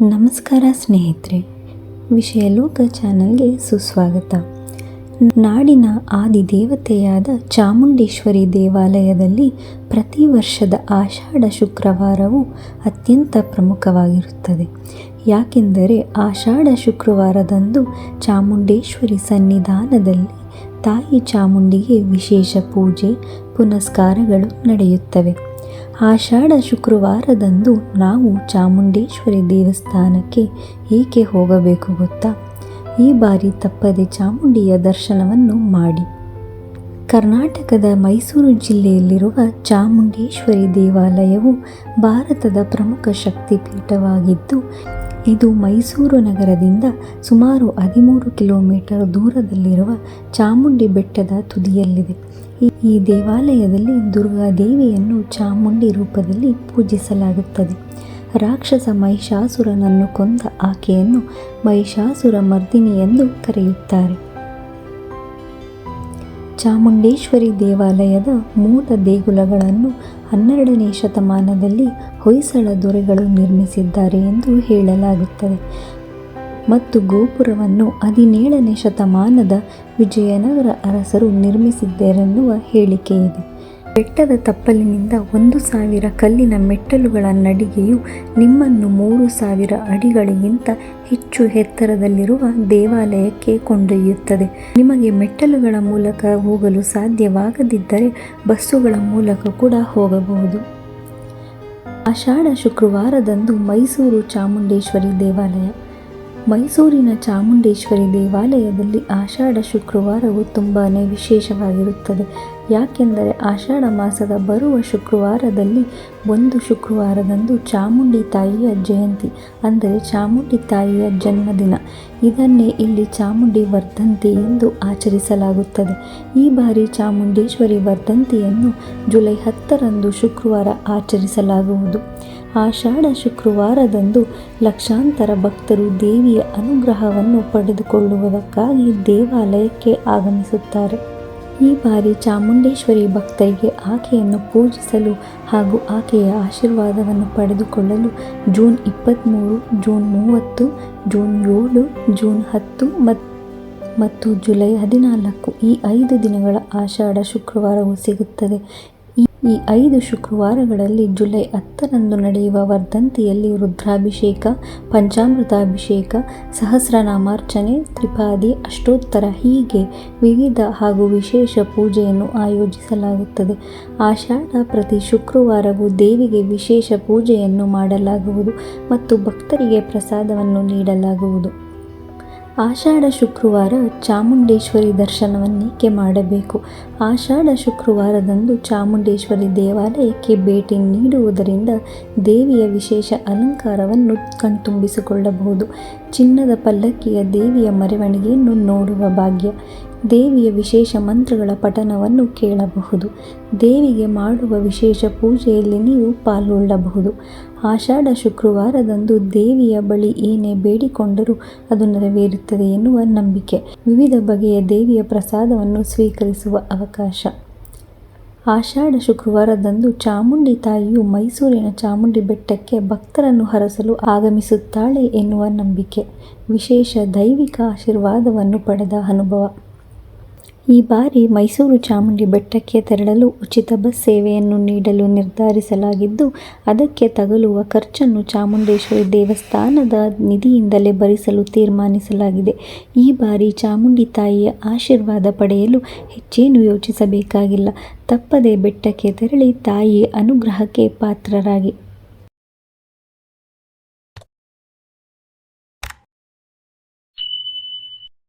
ನಮಸ್ಕಾರ ಸ್ನೇಹಿತರೆ, ವಿಷಯ ಲೋಕ ಚಾನಲ್ಗೆ ಸುಸ್ವಾಗತ. ನಾಡಿನ ಆದಿದೇವತೆಯಾದ ಚಾಮುಂಡೇಶ್ವರಿ ದೇವಾಲಯದಲ್ಲಿ ಪ್ರತಿ ವರ್ಷದ ಆಷಾಢ ಶುಕ್ರವಾರವು ಅತ್ಯಂತ ಪ್ರಮುಖವಾಗಿರುತ್ತದೆ. ಯಾಕೆಂದರೆ ಆಷಾಢ ಶುಕ್ರವಾರದಂದು ಚಾಮುಂಡೇಶ್ವರಿ ಸನ್ನಿಧಾನದಲ್ಲಿ ತಾಯಿ ಚಾಮುಂಡಿಗೆ ವಿಶೇಷ ಪೂಜೆ, ಪುನಸ್ಕಾರಗಳು ನಡೆಯುತ್ತವೆ. ಆಷಾಢ ಶುಕ್ರವಾರದಂದು ನಾವು ಚಾಮುಂಡೇಶ್ವರಿ ದೇವಸ್ಥಾನಕ್ಕೆ ಏಕೆ ಹೋಗಬೇಕು ಗೊತ್ತಾ? ಈ ಬಾರಿ ತಪ್ಪದೆ ಚಾಮುಂಡಿಯ ದರ್ಶನವನ್ನು ಮಾಡಿ. ಕರ್ನಾಟಕದ ಮೈಸೂರು ಜಿಲ್ಲೆಯಲ್ಲಿರುವ ಚಾಮುಂಡೇಶ್ವರಿ ದೇವಾಲಯವು ಭಾರತದ ಪ್ರಮುಖ ಶಕ್ತಿಪೀಠವಾಗಿದ್ದು, ಇದು ಮೈಸೂರು ನಗರದಿಂದ ಸುಮಾರು ಹದಿಮೂರು ಕಿಲೋಮೀಟರ್ ದೂರದಲ್ಲಿರುವ ಚಾಮುಂಡಿ ಬೆಟ್ಟದ ತುದಿಯಲ್ಲಿದೆ. ಈ- ದೇವಾಲಯದಲ್ಲಿ ದೇವಾಲಯದಲ್ಲಿ ದುರ್ಗಾದೇವಿಯನ್ನು ಚಾಮುಂಡಿ ರೂಪದಲ್ಲಿ ಪೂಜಿಸಲಾಗುತ್ತದೆ. ರಾಕ್ಷಸ ಮಹಿಷಾಸುರನನ್ನು ಕೊಂದ ಆಕೆಯನ್ನು ಮಹಿಷಾಸುರ ಮರ್ದಿನಿ ಎಂದು ಕರೆಯುತ್ತಾರೆ. ಚಾಮುಂಡೇಶ್ವರಿ ದೇವಾಲಯದ ಮೂಲ ದೇಗುಲಗಳನ್ನು ಹನ್ನೆರಡನೇ ಶತಮಾನದಲ್ಲಿ ಹೊಯ್ಸಳ ದೊರೆಗಳು ನಿರ್ಮಿಸಿದ್ದಾರೆ ಎಂದು ಹೇಳಲಾಗುತ್ತದೆ. ಮತ್ತು ಗೋಪುರವನ್ನು ಹದಿನೇಳನೇ ಶತಮಾನದ ವಿಜಯನಗರ ಅರಸರು ನಿರ್ಮಿಸಿದ್ದರೆನ್ನುವ ಇದೆ. ಬೆಟ್ಟದ ತಪ್ಪಲಿನಿಂದ ಒಂದು ಸಾವಿರ ಕಲ್ಲಿನ ಮೆಟ್ಟಲುಗಳ ನಡಿಗೆಯು ನಿಮ್ಮನ್ನು ಮೂರು ಸಾವಿರ ಅಡಿಗಳಿಗಿಂತ ಹೆಚ್ಚು ಎತ್ತರದಲ್ಲಿರುವ ದೇವಾಲಯಕ್ಕೆ ಕೊಂಡೊಯ್ಯುತ್ತದೆ. ನಿಮಗೆ ಮೆಟ್ಟಲುಗಳ ಮೂಲಕ ಹೋಗಲು ಸಾಧ್ಯವಾಗದಿದ್ದರೆ ಬಸ್ಸುಗಳ ಮೂಲಕ ಕೂಡ ಹೋಗಬಹುದು. ಆಷಾಢ ಶುಕ್ರವಾರದಂದು ಮೈಸೂರು ಚಾಮುಂಡೇಶ್ವರಿ ದೇವಾಲಯ. ಮೈಸೂರಿನ ಚಾಮುಂಡೇಶ್ವರಿ ದೇವಾಲಯದಲ್ಲಿ ಆಷಾಢ ಶುಕ್ರವಾರವು ತುಂಬಾ ವಿಶೇಷವಾಗಿರುತ್ತದೆ. ಯಾಕೆಂದರೆ ಆಷಾಢ ಮಾಸದ ಬರುವ ಶುಕ್ರವಾರದಲ್ಲಿ ಒಂದು ಶುಕ್ರವಾರದಂದು ಚಾಮುಂಡಿ ತಾಯಿಯ ಜಯಂತಿ, ಅಂದರೆ ಚಾಮುಂಡಿ ತಾಯಿಯ ಜನ್ಮದಿನ. ಇದನ್ನೇ ಇಲ್ಲಿ ಚಾಮುಂಡಿ ವರ್ಧಂತಿ ಎಂದು ಆಚರಿಸಲಾಗುತ್ತದೆ. ಈ ಬಾರಿ ಚಾಮುಂಡೇಶ್ವರಿ ವರ್ಧಂತಿಯನ್ನು ಜುಲೈ ಹತ್ತರಂದು ಶುಕ್ರವಾರ ಆಚರಿಸಲಾಗುವುದು. ಆಷಾಢ ಶುಕ್ರವಾರದಂದು ಲಕ್ಷಾಂತರ ಭಕ್ತರು ದೇವಿಯ ಅನುಗ್ರಹವನ್ನು ಪಡೆದುಕೊಳ್ಳುವುದಕ್ಕಾಗಿ ದೇವಾಲಯಕ್ಕೆ ಆಗಮಿಸುತ್ತಾರೆ. ಈ ಬಾರಿ ಚಾಮುಂಡೇಶ್ವರಿ ಭಕ್ತರಿಗೆ ಆಕೆಯನ್ನು ಪೂಜಿಸಲು ಹಾಗೂ ಆಕೆಯ ಆಶೀರ್ವಾದವನ್ನು ಪಡೆದುಕೊಳ್ಳಲು ಜೂನ್ ಇಪ್ಪತ್ತ್ಮೂರು ಜೂನ್ ಮೂವತ್ತು, ಜೂನ್ ಏಳು, ಜೂನ್ ಹತ್ತು ಮತ್ತು ಜುಲೈ ಹದಿನಾಲ್ಕು ಈ ಐದು ದಿನಗಳ ಆಷಾಢ ಶುಕ್ರವಾರವು ಸಿಗುತ್ತದೆ. ಈ ಐದು ಶುಕ್ರವಾರಗಳಲ್ಲಿ ಜುಲೈ ಹತ್ತರಂದು ನಡೆಯುವ ವರ್ಧಂತಿಯಲ್ಲಿ ರುದ್ರಾಭಿಷೇಕ, ಪಂಚಾಮೃತಾಭಿಷೇಕ, ಸಹಸ್ರನಾಮಾರ್ಚನೆ, ತ್ರಿಪಾದಿ, ಅಷ್ಟೋತ್ತರ ಹೀಗೆ ವಿವಿಧ ಹಾಗೂ ವಿಶೇಷ ಪೂಜೆಯನ್ನು ಆಯೋಜಿಸಲಾಗುತ್ತದೆ. ಆಷಾಢ ಪ್ರತಿ ಶುಕ್ರವಾರವೂ ದೇವಿಗೆ ವಿಶೇಷ ಪೂಜೆಯನ್ನು ಮಾಡಲಾಗುವುದು ಮತ್ತು ಭಕ್ತರಿಗೆ ಪ್ರಸಾದವನ್ನು ನೀಡಲಾಗುವುದು. ಆಷಾಢ ಶುಕ್ರವಾರ ಚಾಮುಂಡೇಶ್ವರಿ ದರ್ಶನವನ್ನೇಕೆ ಮಾಡಬೇಕು? ಆಷಾಢ ಶುಕ್ರವಾರದಂದು ಚಾಮುಂಡೇಶ್ವರಿ ದೇವಾಲಯಕ್ಕೆ ಭೇಟಿ ನೀಡುವುದರಿಂದ ದೇವಿಯ ವಿಶೇಷ ಅಲಂಕಾರವನ್ನು ಕಣ್ತುಂಬಿಸಿಕೊಳ್ಳಬಹುದು. ಚಿನ್ನದ ಪಲ್ಲಕ್ಕಿಯ ದೇವಿಯ ಮೆರವಣಿಗೆಯನ್ನು ನೋಡುವ ಭಾಗ್ಯ. ದೇವಿಯ ವಿಶೇಷ ಮಂತ್ರಗಳ ಪಠನವನ್ನು ಕೇಳಬಹುದು. ದೇವಿಗೆ ಮಾಡುವ ವಿಶೇಷ ಪೂಜೆಯಲ್ಲಿ ನೀವು ಪಾಲ್ಗೊಳ್ಳಬಹುದು. ಆಷಾಢ ಶುಕ್ರವಾರದಂದು ದೇವಿಯ ಬಳಿ ಏನೇ ಬೇಡಿಕೊಂಡರೂ ಅದು ನೆರವೇರುತ್ತದೆ ಎನ್ನುವ ನಂಬಿಕೆ. ವಿವಿಧ ಬಗೆಯ ದೇವಿಯ ಪ್ರಸಾದವನ್ನು ಸ್ವೀಕರಿಸುವ ಅವಕಾಶ. ಆಷಾಢ ಶುಕ್ರವಾರದಂದು ಚಾಮುಂಡಿ ತಾಯಿಯು ಮೈಸೂರಿನ ಚಾಮುಂಡಿ ಬೆಟ್ಟಕ್ಕೆ ಭಕ್ತರನ್ನು ಹರಸಲು ಆಗಮಿಸುತ್ತಾಳೆ ಎನ್ನುವ ನಂಬಿಕೆ. ವಿಶೇಷ ದೈವಿಕ ಆಶೀರ್ವಾದವನ್ನು ಪಡೆದ ಅನುಭವ. ಈ ಬಾರಿ ಮೈಸೂರು ಚಾಮುಂಡಿ ಬೆಟ್ಟಕ್ಕೆ ತೆರಳಲು ಉಚಿತ ಬಸ್ ಸೇವೆಯನ್ನು ನೀಡಲು ನಿರ್ಧರಿಸಲಾಗಿದ್ದು, ಅದಕ್ಕೆ ತಗಲುವ ಖರ್ಚನ್ನು ಚಾಮುಂಡೇಶ್ವರಿ ದೇವಸ್ಥಾನದ ನಿಧಿಯಿಂದಲೇ ಭರಿಸಲು ತೀರ್ಮಾನಿಸಲಾಗಿದೆ. ಈ ಬಾರಿ ಚಾಮುಂಡಿ ತಾಯಿಯ ಆಶೀರ್ವಾದ ಪಡೆಯಲು ಹೆಚ್ಚೇನು ಯೋಚಿಸಬೇಕಾಗಿಲ್ಲ. ತಪ್ಪದೆ ಬೆಟ್ಟಕ್ಕೆ ತೆರಳಿ ತಾಯಿ ಅನುಗ್ರಹಕ್ಕೆ ಪಾತ್ರರಾಗಿ.